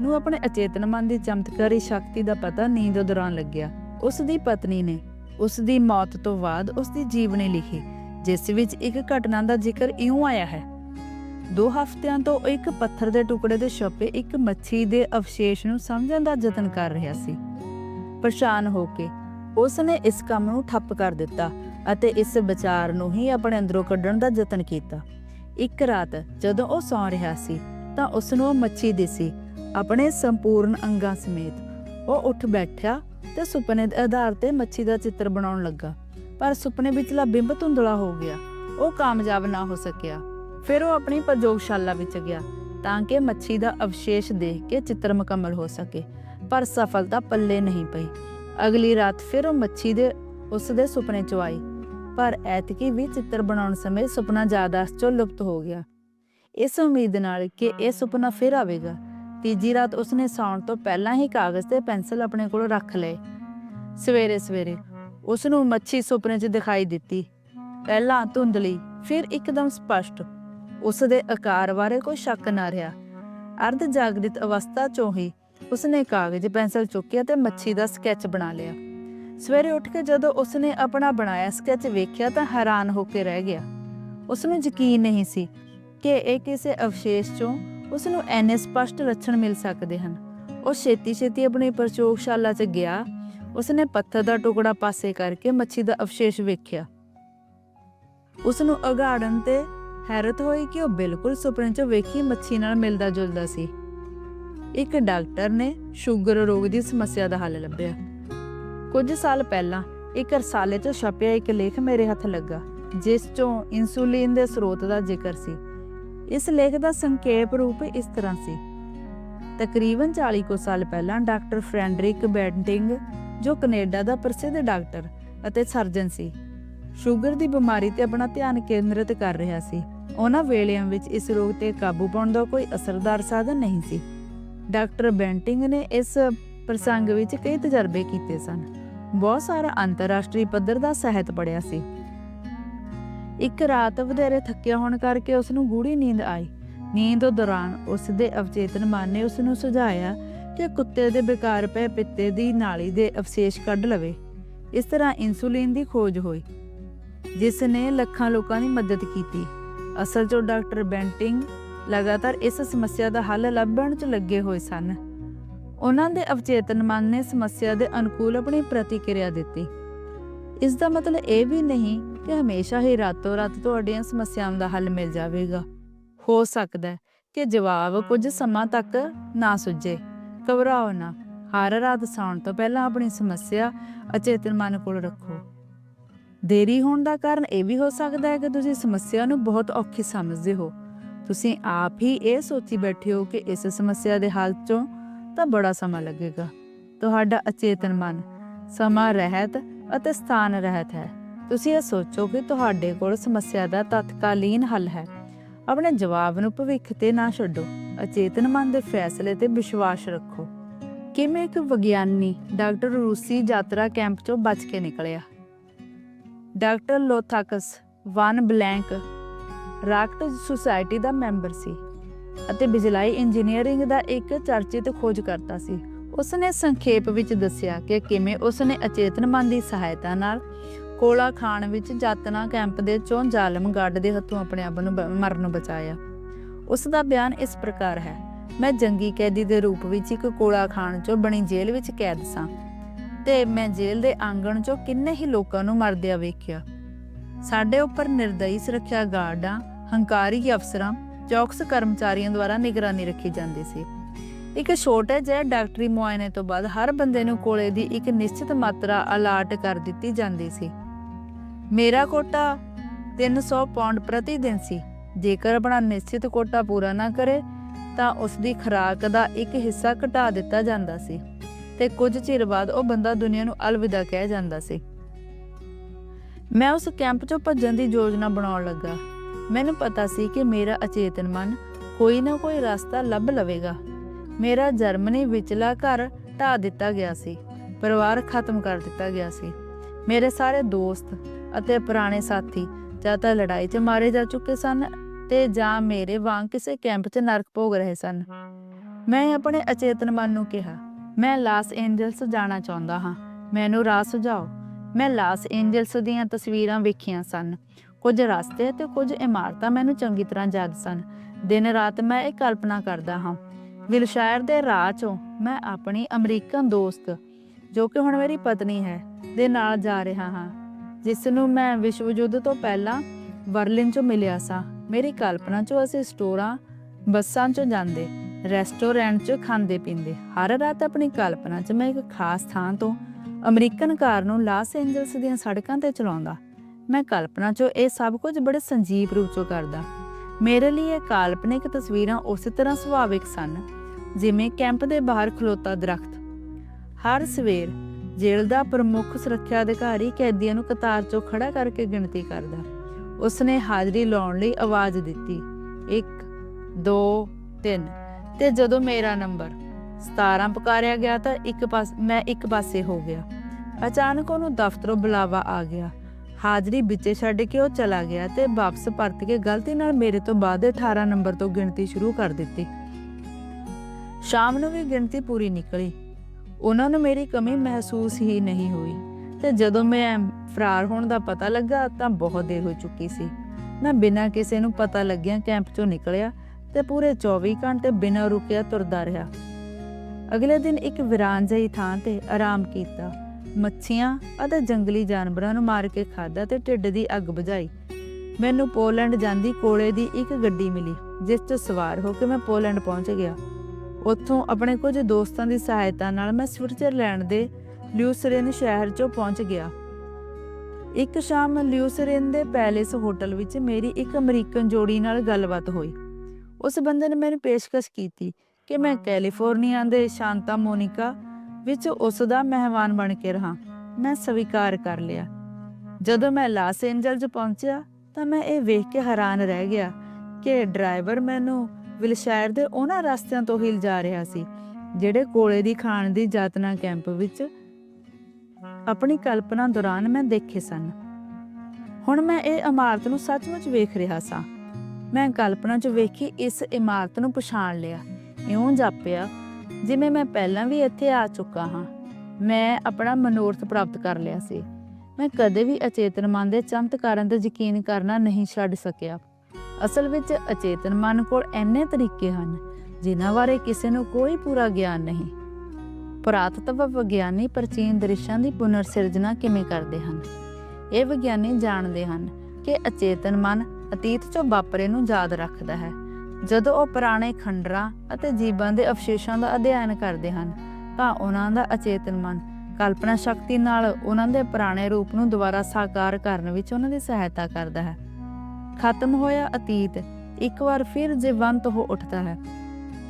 ਨੂੰ ਆਪਣੇ ਅਚੇਤਨ ਮਨ ਦੀ ਚਮਤਕਾਰੀ ਸ਼ਕਤੀ ਦਾ ਪਤਾ ਨੀਂਦ ਦੌਰਾਨ ਲੱਗਿਆ। ਉਸ ਦੀ ਪਤਨੀ ਨੇ ਉਸ ਦੀ ਮੌਤ ਤੋਂ ਬਾਅਦ ਉਸ ਦੀ ਜੀਵਨੀ ਲਿਖੀ, ਜਿਸ ਵਿੱਚ ਇੱਕ ਘਟਨਾ ਦਾ ਜ਼ਿਕਰ ਇਉਂ ਆਇਆ ਹੈ। ਦੋ ਹਫ਼ਤਿਆਂ ਤੋਂ ਇੱਕ ਪੱਥਰ ਦੇ ਟੁਕੜੇ ਦੇ ਛਪੇ ਇੱਕ ਮੱਛੀ ਦੇ ਅਵਸ਼ੇਸ਼ ਨੂੰ ਸਮਝਣ ਦਾ ਯਤਨ ਕਰ ਰਿਹਾ ਸੀ। ਪਰੇਸ਼ਾਨ ਹੋ ਕੇ ਉਸ ਨੇ ਇਸ ਕੰਮ ਨੂੰ ਠੱਪ ਕਰ ਦਿੱਤਾ ਅਤੇ ਇਸ ਵਿਚਾਰ ਨੂੰ ਹੀ ਆਪਣੇ ਅੰਦਰੋਂ ਕੱਢਣ ਦਾ ਯਤਨ ਕੀਤਾ। ਇੱਕ ਰਾਤ ਜਦੋਂ ਉਹ ਸੌਂ ਰਿਹਾ ਸੀ ਤਾਂ ਉਸ ਨੂੰ ਮੱਛੀ ਦਿਸੀ, ਆਪਣੇ ਸੰਪੂਰਨ ਅੰਗਾਂ ਸਮੇਤ। ਉਹ ਉੱਠ ਬੈਠਿਆ ਤੇ ਸੁਪਨੇ ਦੇ ਆਧਾਰ ਤੇ ਮੱਛੀ ਦਾ ਚਿੱਤਰ ਬਣਾਉਣ ਲੱਗਾ, ਪਰ ਸੁਪਨੇ ਵਿਚਲਾ ਬਿੰਬ ਧੁੰਦਲਾ ਹੋ ਗਿਆ। ਉਹ ਕਾਮਯਾਬ ਨਾ ਹੋ ਸਕਿਆ। ਫਿਰ ਉਹ ਆਪਣੀ ਪ੍ਰਯੋਗਸ਼ਾਲਾ ਵਿੱਚ ਗਿਆ ਤਾਂ ਕਿ ਮੱਛੀ ਦਾ ਅਵਸ਼ੇਸ਼ ਦੇਖ ਕੇ ਚਿੱਤਰ ਮੁਕੰਮਲ ਹੋ ਸਕੇ, ਪਰ ਸਫਲਤਾ ਪੱਲੇ ਨਹੀਂ ਪਈ। ਅਗਲੀ ਰਾਤ ਫਿਰ ਉਹ ਮੱਛੀ ਦੇ, ਉਸ ਦੇ ਸੁਪਨੇ ਚ ਆਈ, ਪਰ ਐਤਕੀ ਵੀ ਚਿੱਤਰ ਬਣਾਉਣ ਸਮੇਂ ਸੁਪਨਾ ਯਾਦਾਸ਼ਤ ਚੋਂ ਲੁਪਤ ਹੋ ਗਿਆ। ਇਸ ਉਮੀਦ ਨਾਲ ਕਿ ਇਹ ਸੁਪਨਾ ਫਿਰ ਆਵੇਗਾ, ਤੀਜੀ ਰਾਤ ਉਸਨੇ ਸੌਣ ਤੋਂ ਪਹਿਲਾਂ ਹੀ ਕਾਗਜ਼ ਤੇ ਪੈਨਸਲ ਆਪਣੇ ਕੋਲ ਰੱਖ ਲਏ। ਸਵੇਰੇ ਸਵੇਰੇ ਉਸ ਨੂੰ ਮੱਛੀ ਸੁਪਨੇ 'ਚ ਦਿਖਾਈ ਦਿੱਤੀ। ਪਹਿਲਾਂ ਧੁੰਦਲੀ, ਫਿਰ ਇੱਕਦਮ ਸਪਸ਼ਟ। ਉਸ ਦੇ ਆਕਾਰ ਬਾਰੇ ਕੋਈ ਸ਼ੱਕ ਨਾ ਰਿਹਾ। ਅਰਧ ਜਾਗਰਿਤ ਅਵਸਥਾ 'ਚੋਂ ਹੀ ਉਸਨੇ ਕਾਗਜ਼, ਪੈਨਸਲ ਚੁੱਕਿਆ ਤੇ ਮੱਛੀ ਦਾ ਸਕੈਚ ਬਣਾ ਲਿਆ। ਸਵੇਰੇ ਉੱਠ ਕੇ ਜਦੋਂ ਉਸਨੇ ਆਪਣਾ ਬਣਾਇਆ ਸਕੈਚ ਵੇਖਿਆ ਤਾਂ ਹੈਰਾਨ ਹੋ ਕੇ ਰਹਿ ਗਿਆ। ਉਸ ਨੂੰ ਯਕੀਨ ਨਹੀਂ ਸੀ ਕਿ ਇਹ ਕਿਸੇ ਅਵਸ਼ੇਸ਼ 'ਚੋਂ ਉਸ ਨੂੰ ਐਨੇ ਸਪਸ਼ਟ ਲੱਛਣ ਮਿਲ ਸਕਦੇ ਹਨ। ਉਹ ਛੇਤੀ-ਛੇਤੀ ਆਪਣੀ ਪ੍ਰਯੋਗਸ਼ਾਲਾ 'ਚ ਗਿਆ। ਉਸਨੇ ਪੱਥਰ ਦਾ ਟੁਕੜਾ ਪਾਸੇ ਕਰਕੇ ਮੱਛੀ ਦਾ ਅਵਸ਼ੇਸ਼ ਵੇਖਿਆ। ਉਸ ਨੂੰ ਅਗਾੜਨ ਤੇ ਹੈਰਤ ਹੋਈ ਕਿ ਉਹ ਬਿਲਕੁਲ ਸੁਪਨੇ 'ਚ ਵੇਖੀ ਮੱਛੀ ਨਾਲ ਮਿਲਦਾ ਜੁਲਦਾ ਸੀ। ਇੱਕ ਡਾਕਟਰ ਨੇ ਸ਼ੂਗਰ ਰੋਗ ਦੀ ਸਮੱਸਿਆ ਦਾ ਹੱਲ ਲੱਭਿਆ। ਕੁਝ ਸਾਲ ਪਹਿਲਾਂ ਇੱਕ ਰਸਾਲੇ 'ਚ ਛਪਿਆ ਇੱਕ ਲੇਖ ਮੇਰੇ ਹੱਥ ਲੱਗਾ, ਜਿਸ 'ਚੋਂ ਇਨਸੂਲਿਨ ਦੇ ਸਰੋਤ ਦਾ ਜ਼ਿਕਰ ਸੀ। ਇਸ ਲੇਖ ਦਾ ਸੰਖੇਪ ਰੂਪ ਇਸ ਤਰ੍ਹਾਂ ਸੀ। ਤਕਰੀਬਨ 40 ਕੁ ਸਾਲ ਪਹਿਲਾਂ ਡਾਕਟਰ ਫ੍ਰੈਂਡਰਿਕ ਬੈਂਟਿੰਗ, ਜੋ ਕੈਨੇਡਾ ਦਾ ਪ੍ਰਸਿੱਧ ਡਾਕਟਰ ਅਤੇ ਸਰਜਨ ਸੀ ਸ਼ੂਗਰ ਦੀ ਬਿਮਾਰੀ ਤੇ ਆਪਣਾ ਧਿਆਨ ਕੇਂਦਰਿਤ ਕਰ ਰਿਹਾ ਸੀ। ਉਹਨਾਂ ਵੇਲਿਆਂ ਵਿੱਚ ਇਸ ਰੋਗ ਤੇ ਕਾਬੂ ਪਾਉਣ ਦਾ ਕੋਈ ਅਸਰਦਾਰ ਸਾਧਨ ਨਹੀਂ ਸੀ। ਡਾਕਟਰ ਬੈਂਟਿੰਗ ਨੇ ਇਸ ਪ੍ਰਸੰਗ ਵਿੱਚ ਕਈ ਤਜਰਬੇ ਕੀਤੇ ਸਨ। ਬਹੁਤ ਸਾਰਾ ਅੰਤਰਰਾਸ਼ਟਰੀ ਪੱਧਰ ਦਾ ਸਾਹਿਤ ਪੜਿਆ ਸੀ। ਇੱਕ ਰਾਤ ਵਧੇਰੇ ਥੱਕਿਆ ਹੋਣ ਕਰਕੇ ਉਸ ਨੂੰ ਗੂੜੀ ਨੀਂਦ ਆਈ। ਨੀਂਦ ਦੌਰਾਨ ਉਸ ਦੇ ਅਵਚੇਤਨ ਮਨ ਨੇ ਉਸ ਨੂੰ ਸੁਝਾਇਆ ਕਿ ਕੁੱਤੇ ਦੇ ਬੇਕਾਰ ਪਏ ਪਿੱਤੇ ਦੀ ਨਾਲੀ ਦੇ ਅਵਸ਼ੇਸ਼ ਕੱਢ ਲਵੇ। ਇਸ ਤਰ੍ਹਾਂ ਇਨਸੂਲਿਨ ਦੀ ਖੋਜ ਹੋਈ। ਜਿਸ ਨੇ ਲੱਖਾਂ ਲੋਕਾਂ ਦੀ ਮਦਦ ਕੀਤੀ। ਅਸਲ 'ਚ ਡਾਕਟਰ ਬੈਂਟਿੰਗ ਲਗਾਤਾਰ ਇਸ ਸਮੱਸਿਆ ਦਾ ਹੱਲ ਲੱਭਣ 'ਚ ਲੱਗੇ ਹੋਏ ਸਨ। ਉਹਨਾਂ ਦੇ ਅਵਚੇਤਨ ਮਨ ਨੇ ਸਮੱਸਿਆ ਦੇ ਅਨੁਕੂਲ ਆਪਣੀ ਪ੍ਰਤੀਕਿਰਿਆ ਦਿੱਤੀ। ਇਸ ਦਾ ਮਤਲਬ ਇਹ ਵੀ ਨਹੀਂ ਕਿ ਹਮੇਸ਼ਾ ਹੀ ਰਾਤੋਂ ਰਾਤ ਤੁਹਾਡੀਆਂ ਸਮੱਸਿਆਵਾਂ ਦਾ ਹੱਲ ਮਿਲ ਜਾਵੇਗਾ। ਹੋ ਸਕਦਾ ਹੈ ਕਿ ਜਵਾਬ ਕੁਝ ਸਮਾਂ ਤੱਕ ਨਾ ਸੁੱਝੇ। ਘਬਰਾਓ ਨਾ, ਹਰ ਰਾਤ ਸੌਣ ਤੋਂ ਪਹਿਲਾਂ ਆਪਣੀ ਸਮੱਸਿਆ ਅਚੇਤਨ ਮਨ ਕੋਲ ਰੱਖੋ। ਦੇਰੀ ਹੋਣ ਦਾ ਕਾਰਨ ਇਹ ਵੀ ਹੋ ਸਕਦਾ ਹੈ ਕਿ ਤੁਸੀਂ ਸਮੱਸਿਆ ਨੂੰ ਬਹੁਤ ਔਖੀ ਸਮਝਦੇ ਹੋ। ਤੁਸੀਂ ਆਪ ਹੀ ਇਹ ਸੋਚੀ ਬੈਠੇ ਹੋ ਕਿ ਇਸ ਸਮੱਸਿਆ ਦੇ ਹੱਲ 'ਚੋਂ ਤਾਂ ਬੜਾ ਸਮਾਂ ਲੱਗੇਗਾ। ਤੁਹਾਡਾ ਅਚੇਤਨ ਮਨ, ਸਮਾਂ ਰਹਿਤ ਅਤੇ ਸਥਾਨ ਰਹਿਤ ਹੈ। ਤੁਸੀਂ ਇਹ ਸੋਚੋ ਕਿ ਤੁਹਾਡੇ ਕੋਲ ਸਮੱਸਿਆ ਦਾ ਤਤਕਾਲੀਨ ਹੱਲ ਹੈ। ਆਪਣੇ ਜਵਾਬ ਨੂੰ ਭਵਿੱਖ ਤੇ ਨਾ ਛੱਡੋ। ਅਚੇਤਨ ਮਨ ਦੇ ਫੈਸਲੇ ਤੇ ਵਿਸ਼ਵਾਸ ਰੱਖੋ। ਕਿਵੇਂ ਇੱਕ ਵਿਗਿਆਨੀ ਡਾਕਟਰ ਰੂਸੀ ਯਾਤਰਾ ਕੈਂਪ ਚੋਂ ਬਚ ਕੇ ਨਿਕਲਿਆ? ਡਾਕਟਰ ਲੋਥਾਕਸ ਵਨ ਬਲੈਂਕ ਰਾਕਟ ਸੁਸਾਇਟੀ ਦਾ ਮੈਂਬਰ ਸੀ ਅਤੇ ਬਿਜਲਾਈ ਇੰਜੀਨੀਅਰਿੰਗ ਦਾ ਇੱਕ ਚਰਚਿਤ ਖੋਜਕਰਤਾ ਸੀ। ਉਸ ਸੰਖੇਪ ਵਿੱਚ ਦੱਸਿਆ ਕਿ ਕਿਵੇਂ ਉਸ ਅਚੇਤਨ ਮਨ ਦੀ ਸਹਾਇਤਾ ਨਾਲ ਕੋਲਾ ਖਾਨ ਵਿੱਚ ਜਾਤਨਾ ਕੈਂਪ ਦੇ ਚੋਂ ਜ਼ਾਲਮ ਗੱਡ ਦੇ ਹੱਥੋਂ ਆਪਣੇ ਆਪ ਨੂੰ ਮਰਨ ਨੂੰ ਬਚਾਇਆ। ਉਸ ਦਾ ਬਿਆਨ ਇਸ ਪ੍ਰਕਾਰ ਹੈ, ਮੈਂ ਜੰਗੀ ਕੈਦੀ ਦੇ ਰੂਪ ਵਿੱਚ ਇੱਕ ਕੋਲਾ ਖਾਨ ਚੋਂ ਬਣੀ ਜੇਲ੍ਹ ਵਿੱਚ ਕੈਦ ਸਾਂ। ਤੇ ਮੈਂ ਜੇਲ੍ਹ ਦੇ ਆਂਗਣ ਚੋਂ ਕਿੰਨੇ ਹੀ ਲੋਕਾਂ ਨੂੰ ਮਰਦਿਆਂ ਵੇਖਿਆ। ਸਾਡੇ ਉੱਪਰ ਨਿਰਦਈ ਸੁਰੱਖਿਆ ਗਾਰਡਾਂ, ਹੰਕਾਰੀ ਅਫਸਰਾਂ, ਚੌਕਸ ਕਰਮਚਾਰੀਆਂ ਦੁਆਰਾ ਨਿਗਰਾਨੀ ਰੱਖੀ ਜਾਂਦੀ ਸੀ। ਇੱਕ ਛੋਟੇ ਜਿਹੇ ਡਾਕਟਰੀ ਮੁਆਇਨੇ ਤੋਂ ਬਾਅਦ ਹਰ ਬੰਦੇ ਨੂੰ ਕੋਲੇ ਦੀ ਇੱਕ ਨਿਸ਼ਚਿਤ ਮਾਤਰਾ ਅਲਾਟ ਕਰ ਦਿੱਤੀ ਜਾਂਦੀ ਸੀ। ਮੇਰਾ ਕੋਟਾ 300 ਪੌਂਡ ਪ੍ਰਤੀ ਦਿਨ ਸੀ। ਜੇਕਰ ਆਪਣਾ ਨਿਸ਼ਚਿਤ ਕੋਟਾ ਪੂਰਾ ਨਾ ਕਰੇ, ਤਾਂ ਉਸ ਦੀ ਖੁਰਾਕ ਦਾ ਇੱਕ ਹਿੱਸਾ ਘਟਾ ਦਿੱਤਾ ਜਾਂਦਾ ਸੀ। ਤੇ ਕੁਝ ਚਿਰ ਬਾਅਦ ਉਹ ਬੰਦਾ ਦੁਨੀਆ ਨੂੰ ਅਲਵਿਦਾ ਕਹਿ ਜਾਂਦਾ ਸੀ। ਮੈਂ ਉਸ ਕੈਂਪ ਚੋਂ ਭੱਜਣ ਦੀ ਯੋਜਨਾ ਬਣਾਉਣ ਲੱਗਾ। ਮੈਨੂੰ ਪਤਾ ਸੀ ਕਿ ਮੇਰਾ ਅਚੇਤਨ ਮਨ ਕੋਈ ਨਾ ਕੋਈ ਰਸਤਾ ਲੱਭ ਲਵੇਗਾ। ਮੇਰਾ ਜਰਮਨੀ ਵਿਚਲਾ ਘਰ ਢਾ ਦਿੱਤਾ ਗਿਆ ਸੀ, ਪਰਿਵਾਰ ਖਤਮ ਕਰ ਦਿੱਤਾ ਗਿਆ ਸੀ। ਮੇਰੇ ਸਾਰੇ ਦੋਸਤ ਅਤੇ ਪੁਰਾਣੇ ਸਾਥੀ ਜਾਂ ਤਾਂ ਲੜਾਈ 'ਚ ਮਾਰੇ ਜਾ ਚੁੱਕੇ ਸਨ ਤੇ ਜਾਂ ਮੇਰੇ ਵਾਂਗ ਕਿਸੇ ਕੈਂਪ 'ਚ ਨਰਕ ਭੋਗ ਰਹੇ ਸਨ। ਮੈਂ ਆਪਣੇ ਅਚੇਤਨ ਮਨ ਨੂੰ ਕਿਹਾ ਮੈਂ ਲਾਸ ਐਂਜਲਸ ਜਾਣਾ ਚਾਹੁੰਦਾ ਹਾਂ। ਮੈਨੂੰ ਰਾਹ ਸੁਝਾਓ। ਮੈਂ ਲਾਸ ਐਂਜਲਸ ਦੀਆਂ ਤਸਵੀਰਾਂ ਵੇਖੀਆਂ ਸਨ। ਕੁਝ ਰਸਤੇ ਤੇ ਕੁਝ ਇਮਾਰਤਾਂ ਮੈਨੂੰ ਚੰਗੀ ਤਰ੍ਹਾਂ ਯਾਦ ਸਨ। ਦਿਨ ਰਾਤ ਮੈਂ ਇਹ ਕਲਪਨਾ ਕਰਦਾ ਹਾਂ। ਵਿਲਸ਼ਾਇਰ ਦੇ ਰਾਹ ਚੋਂ ਮੈਂ ਆਪਣੀ ਅਮਰੀਕਨ ਦੋਸਤ, ਜੋ ਕਿ ਹੁਣ ਮੇਰੀ ਪਤਨੀ ਹੈ, ਦੇ ਨਾਲ ਜਾ ਰਿਹਾ ਹਾਂ, ਜਿਸ ਨੂੰ ਮੈਂ ਵਿਸ਼ਵ ਯੁੱਧ ਤੋਂ ਪਹਿਲਾਂ ਬਰਲਿਨ ਚੋਂ ਮਿਲਿਆ ਸਾਂ। ਮੇਰੀ ਕਲਪਨਾ ਚੋਂ ਅਸੀਂ ਸਟੋਰਾਂ ਬੱਸਾਂ 'ਚ ਜਾਂਦੇ, ਰੈਸਟੋਰੈਂਟ 'ਚ ਖਾਂਦੇ ਪੀਂਦੇ। ਹਰ ਰਾਤ ਆਪਣੀ ਕਲਪਨਾ 'ਚ ਮੈਂ ਇੱਕ ਖਾਸ ਥਾਂ ਤੋਂ ਅਮਰੀਕਨ ਕਾਰ ਨੂੰ ਲਾਸ ਐਂਜਲਸ ਦੀਆਂ ਸੜਕਾਂ ਤੇ ਚਲਾਉਂਦਾ। ਮੈਂ ਕਲਪਨਾ 'ਚ ਇਹ ਸਭ ਕੁਝ ਬੜੇ ਸੰਜੀਵ ਰੂਪ 'ਚ ਕਰਦਾ। ਮੇਰੇ ਲਈ ਇਹ ਕਾਲਪਨਿਕ ਤਸਵੀਰਾਂ ਉਸੇ ਤਰ੍ਹਾਂ ਸੁਭਾਵਿਕ ਸਨ, ਜਿਵੇਂ ਕੈਂਪ ਦੇ ਬਾਹਰ ਖਲੋਤਾ ਦਰਖਤ। ਹਰ ਸਵੇਰ ਜੇਲ੍ਹ ਦਾ ਪ੍ਰਮੁੱਖ ਸੁਰੱਖਿਆ ਅਧਿਕਾਰੀ ਕੈਦੀਆਂ ਨੂੰ ਕਤਾਰ 'ਚੋਂ ਖੜਾ ਕਰਕੇ ਗਿਣਤੀ ਕਰਦਾ। ਉਸਨੇ ਹਾਜ਼ਰੀ ਲਾਉਣ ਲਈ ਆਵਾਜ਼ ਦਿੱਤੀ। 1 2 3 ਤੇ ਜਦੋਂ ਮੇਰਾ ਨੰਬਰ 17 ਪੁਕਾਰਿਆ ਗਿਆ ਤਾਂ ਇੱਕ ਪਾਸ ਮੈਂ ਇੱਕ ਪਾਸੇ ਹੋ ਗਿਆ। ਅਚਾਨਕ ਉਹਨੂੰ ਦਫ਼ਤਰੋਂ ਬੁਲਾਵਾ ਆ ਗਿਆ। ਹਾਜ਼ਰੀ ਵਿੱਚੇ ਛੱਡ ਕੇ ਉਹ ਚਲਾ ਗਿਆ ਤੇ ਵਾਪਸ ਪਰਤ ਕੇ ਗਲਤੀ ਨਾਲ ਮੇਰੇ ਤੋਂ ਬਾਅਦ 18 ਨੰਬਰ ਤੋਂ ਗਿਣਤੀ ਸ਼ੁਰੂ ਕਰ ਦਿੱਤੀ। ਸ਼ਾਮ ਨੂੰ ਵੀ ਗਿਣਤੀ ਪੂਰੀ ਨਿਕਲੀ। ਉਹਨਾਂ ਨੂੰ ਮੇਰੀ ਕਮੀ ਮਹਿਸੂਸ ਹੀ ਨਹੀਂ ਹੋਈ ਤੇ ਜਦੋਂ ਮੈਂ ਫਰਾਰ ਹੋਣ ਦਾ ਪਤਾ ਲੱਗਾ ਤਾਂ ਬਹੁਤ ਦੇਰ ਹੋ ਚੁੱਕੀ ਸੀ। ਮੈਂ ਬਿਨਾਂ ਕਿਸੇ ਨੂੰ ਪਤਾ ਲੱਗਿਆ ਕੈਂਪ ਚੋਂ ਨਿਕਲਿਆ ਤੇ ਪੂਰੇ 24 ਘੰਟੇ ਬਿਨਾਂ ਰੁਕਿਆ ਤੁਰਦਾ ਰਿਹਾ। ਅਗਲੇ ਦਿਨ ਇੱਕ ਵਿਰਾਨ ਜਿਹੀ ਥਾਂ ਤੇ ਆਰਾਮ ਕੀਤਾ। ਮੱਛੀਆਂ ਅਤੇ ਜੰਗਲੀ ਜਾਨਵਰਾਂ ਨੂੰ ਮਾਰ ਕੇ ਖਾਦਾ ਤੇ ਢਿੱਡ ਦੀ ਅੱਗ ਬੁਝਾਈ। ਮੈਨੂੰ ਪੋਲੈਂਡ ਜਾਂਦੀ ਕੋਲੇ ਦੀ ਇੱਕ ਗੱਡੀ ਮਿਲੀ, ਜਿਸ 'ਚ ਸਵਾਰ ਹੋ ਕੇ ਮੈਂ ਪੋਲੈਂਡ ਪਹੁੰਚ ਗਿਆ। ਉੱਥੋਂ ਆਪਣੇ ਕੁਝ ਦੋਸਤਾਂ ਦੀ ਸਹਾਇਤਾ ਨਾਲ ਮੈਂ ਸਵਿਟਜ਼ਰਲੈਂਡ ਦੇ ਲਿਊਸਰੇਨ ਸ਼ਹਿਰ 'ਚੋਂ ਪਹੁੰਚ ਗਿਆ। ਇੱਕ ਸ਼ਾਮ ਲਿਊਸਰੇਨ ਦੇ ਪੈਲੇਸ ਹੋਟਲ ਵਿੱਚ ਮੇਰੀ ਇੱਕ ਅਮਰੀਕਨ ਜੋੜੀ ਨਾਲ ਗੱਲਬਾਤ ਹੋਈ। ਉਸ ਬੰਦੇ ਨੇ ਮੈਨੂੰ ਪੇਸ਼ਕਸ਼ ਕੀਤੀ ਕਿ ਮੈਂ ਕੈਲੀਫੋਰਨੀਆ ਦੇ ਸ਼ਾਂਤਾ ਮੋਨਿਕਾ ਵਿੱਚ ਉਸ ਦਾ ਮਹਿਮਾਨ ਬਣ ਕੇ ਰਹਾ। ਮੈਂ ਸਵੀਕਾਰ ਕਰ ਲਿਆ। ਜਦੋਂ ਮੈਂ ਲਾਸ ਐਂਜਲਸ ਪਹੁੰਚਿਆ ਤਾਂ ਮੈਂ ਇਹ ਵੇਖ ਕੇ ਹੈਰਾਨ ਰਹਿ ਗਿਆ ਕਿ ਡਰਾਈਵਰ ਮੈਨੂੰ ਵਿਲਸ਼ਾਇਰ ਦੇ ਉਹਨਾਂ ਰਸਤਿਆਂ ਤੋਂ ਹੀ ਲਿਜਾ ਰਿਹਾ ਸੀ ਜਿਹੜੇ ਕੋਲੇ ਦੀ ਖਾਣ ਦੀ ਯਾਤਨਾ ਕੈਂਪ ਵਿੱਚ ਆਪਣੀ ਕਲਪਨਾ ਦੌਰਾਨ ਮੈਂ ਦੇਖੇ ਸਨ। ਹੁਣ ਮੈਂ ਇਹ ਇਮਾਰਤ ਨੂੰ ਸੱਚਮੁੱਚ ਵੇਖ ਰਿਹਾ ਸਾਂ। ਮੈਂ ਕਲਪਨਾ 'ਚ ਵੇਖੀ ਇਸ ਇਮਾਰਤ ਨੂੰ ਪਛਾਣ ਲਿਆ। ਇਉਂ ਜਾਪਿਆ, ਜਿਵੇਂ ਮੈਂ ਪਹਿਲਾਂ ਵੀ ਇੱਥੇ ਆ ਚੁੱਕਾ ਹਾਂ। ਮੈਂ ਆਪਣਾ ਮਨੋਰਥ ਪ੍ਰਾਪਤ ਕਰ ਲਿਆ ਸੀ। ਮੈਂ ਕਦੇ ਵੀ ਅਚੇਤਨ ਮਨ ਦੇ ਚਮਤਕਾਰਾਂ ਤੇ ਯਕੀਨ ਕਰਨਾ ਨਹੀਂ ਛੱਡ ਸਕਿਆ। ਅਸਲ ਵਿੱਚ ਅਚੇਤਨ ਮਨ ਕੋਲ ਐਨੇ ਤਰੀਕੇ ਹਨ, ਜਿਨ੍ਹਾਂ ਬਾਰੇ ਕਿਸੇ ਨੂੰ ਕੋਈ ਪੂਰਾ ਗਿਆਨ ਨਹੀਂ। ਪੁਰਾਤਤਵ ਵਿਗਿਆਨੀ ਪ੍ਰਾਚੀਨ ਦ੍ਰਿਸ਼ਾਂ ਦੀ ਪੁਨਰ ਸਿਰਜਣਾ ਕਿਵੇਂ ਕਰਦੇ ਹਨ? ਇਹ ਵਿਗਿਆਨੀ ਜਾਣਦੇ ਹਨ ਕਿ ਅਚੇਤਨ ਮਨ ਅਤੀਤ 'ਚੋਂ ਵਾਪਰੇ ਨੂੰ ਯਾਦ ਰੱਖਦਾ ਹੈ। ਜਦੋਂ ਉਹ ਪੁਰਾਣੇ ਖੰਡਰਾਂ ਅਤੇ ਜੀਵਾਂ ਦੇ ਅਵਸ਼ੇਸ਼ਾਂ ਦਾ ਅਧਿਐਨ ਕਰਦੇ ਹਨ, ਤਾਂ ਉਹਨਾਂ ਦਾ ਅਚੇਤਨ ਮਨ, ਕਲਪਨਾ ਸ਼ਕਤੀ ਨਾਲ ਉਹਨਾਂ ਦੇ ਪੁਰਾਣੇ ਰੂਪ ਨੂੰ ਦੁਬਾਰਾ ਸਾਕਾਰ ਕਰਨ ਵਿੱਚ ਉਹਨਾਂ ਦੀ ਸਹਾਇਤਾ ਕਰਦਾ ਹੈ। ਖਤਮ ਹੋਇਆ ਅਤੀਤ, ਇੱਕ ਵਾਰ ਫਿਰ ਜੀਵੰਤ ਹੋ ਉੱਠਦਾ ਹੈ।